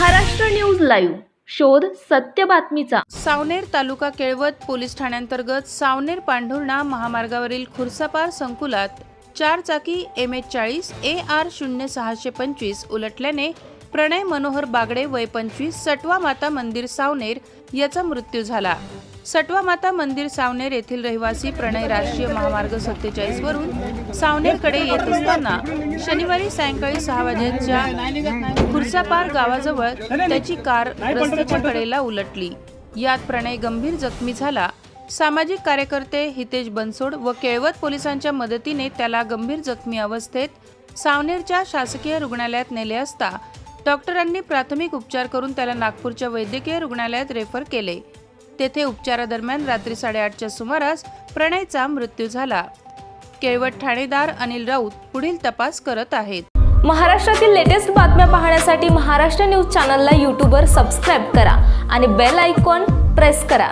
Maharashtra news live शोध सत्य बातमीचा. सावनेर तालुका केळवत पोलीस ठाण्याअंतर्गत सावनेर पांढुर्णा महामार्गावरील खुर्सापार संकुलात चार चाकी एम एच चाळीस ए आर शून्य सहाशे पंचवीस उलटल्याने प्रणय मनोहर बागडे वय पंचवीस सटवा माता मंदिर सावनेर याचा मृत्यू झाला. सटवा माता मंदिर सावनेर येथील रहिवासी प्रणय राष्ट्रीय महामार्ग सत्तेचाळीस वरून सावनेरकडे येत असताना शनिवारी सायंकाळी सहा वाजेच्या खुर्सापार गावाजवळ त्याची कार रस्त्याच्या कडेला उलटली. यात प्रणय गंभीर जखमी झाला. सामाजिक कार्यकर्ते हितेश बनसोड व केळवत पोलिसांच्या मदतीने त्याला गंभीर जखमी अवस्थेत सावनेरच्या शासकीय रुग्णालयात नेले असता डॉक्टरांनी प्राथमिक उपचार करून त्याला नागपूरच्या वैद्यकीय रुग्णालयात रेफर केले. तेथे उपचारादरम्यान रात्री साडेआठच्या सुमारास प्रणयचा मृत्यू झाला. केळवट ठाणेदार अनिल राऊत पुढील तपास करत आहेत. महाराष्ट्रातील लेटेस्ट बातम्या पाहण्यासाठी महाराष्ट्र न्यूज चॅनलला यूट्यूबवर सबस्क्राईब करा आणि बेल आयकॉन प्रेस करा.